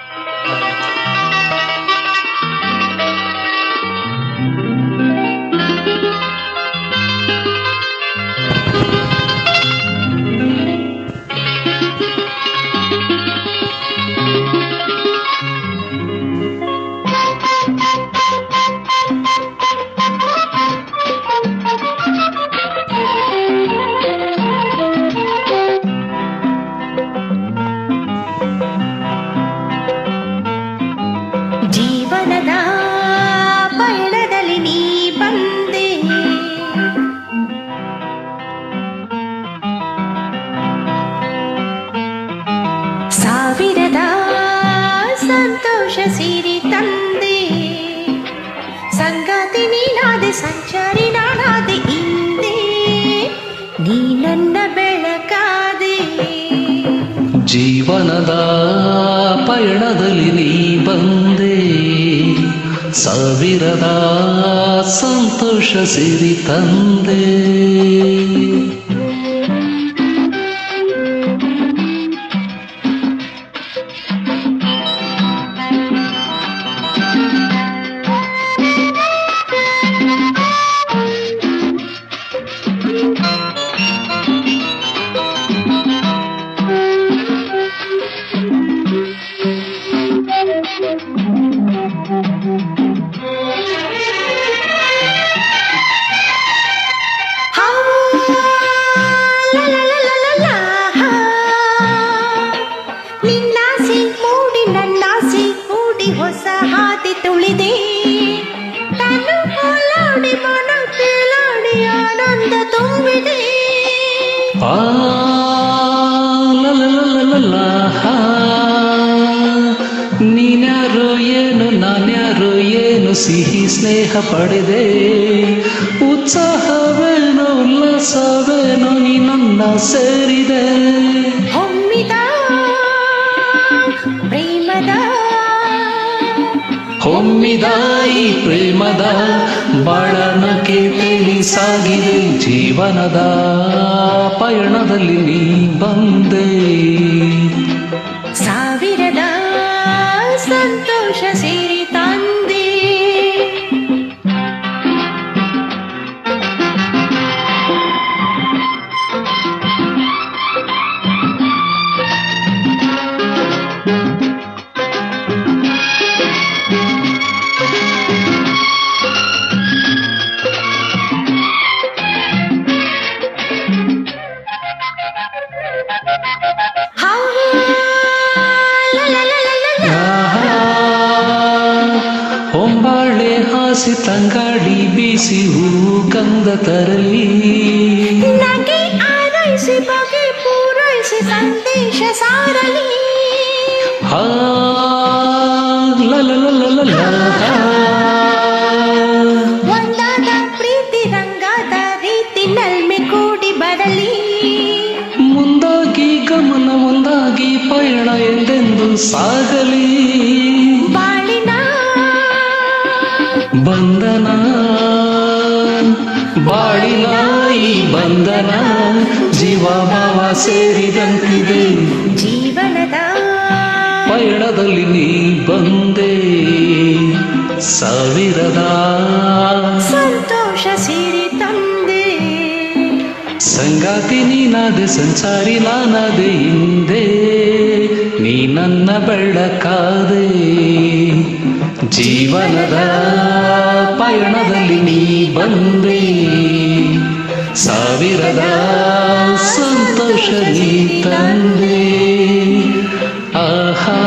ಜೀವನದ ಸಾವಿರದ ಸಂತೋಷ ಸಿರಿ ತಂದೆ. ಸಂಗಾತಿ ನೀನಾದೆ, ಸಂಚಾರಿ ನಾನಾದೆ ಹಿಂದೆ ನೀ ನನ್ನ ಬೆಳಕಾದೆ. ಜೀವನದ ಪಯಣದಲ್ಲಿ ನೀ ಬಂದೆ. ಸಾವಿರದ ಸಂತೋಷ ಸಿರಿ ತಂದೆ. la la la la ಸಿಹಿ ಸ್ನೇಹ ಪಡೆದೆ. ಉತ್ಸಾಹವೇನೋ ಉಲ್ಲಾಸವೇನೋ ನೀ ನನ್ನ ಸೇರಿದೆ. ಹೊಮ್ಮಿದ ಪ್ರೇಮದ ಹೊಮ್ಮಿದ ಈ ಪ್ರೇಮದ ಬಾಳನಕ್ಕೆ ತಿಳಿಸಾಗಿದೆ ಜೀವನದ ಪಯಣದಲ್ಲಿ ನೀ ಬಂದೆ. ಸಾವಿರದ ಸಂತೋಷ ಸೇರಿ ಹಾಸಿ ತಂಗಾಡಿ ಬೀಸಿ ಹೂ ಕಂದ ತರಲಿ. ನಗೆ ಆರೈಸಿ ಬಗೆ ಪೂರೈಸಿ ಸಂದೇಶ ಸಾರಲಿ. ಹಾ ಲಲಲಲಲಲ, ಹಾ. ಒಂದಾದ ಪ್ರೀತಿ ರಂಗಾದ ರೀತಿ ನಲ್ಮೆ ಕೂಡಿ ಬರಲಿ. ಮುಂದಾಗಿ ಗಮನ ಮುಂದಾಗಿ ಪಯಣ ಎಂದೆಂದು ಸಾಗಲಿ. ಬಂಧನ ಬಾಳಿನ ಈ ಬಂಧನ ಜೀವ ಭಾವ ಸೇರಿದಂತಿದೆ. ಜೀವನದ ಪಯಣದಲ್ಲಿ ನೀ ಬಂದೆ. ಸಾವಿರದ ಸಂತೋಷ ಸಿರಿ ತಂದೆ. ಸಂಗಾತಿ ನೀನಾದೆ ಸಂಸಾರಿ ನಾನಾದೆ ಹಿಂದೆ. ನೀ ನನ್ನ ಬೆಳಕಾದೆ ಜೀವನದ ಪಯಣದಲ್ಲಿ ನೀ ಬಂದೆ ಸಾವಿರದ ಸಂತೋಷ ನೀ ತಂದೆ ಆಹಾ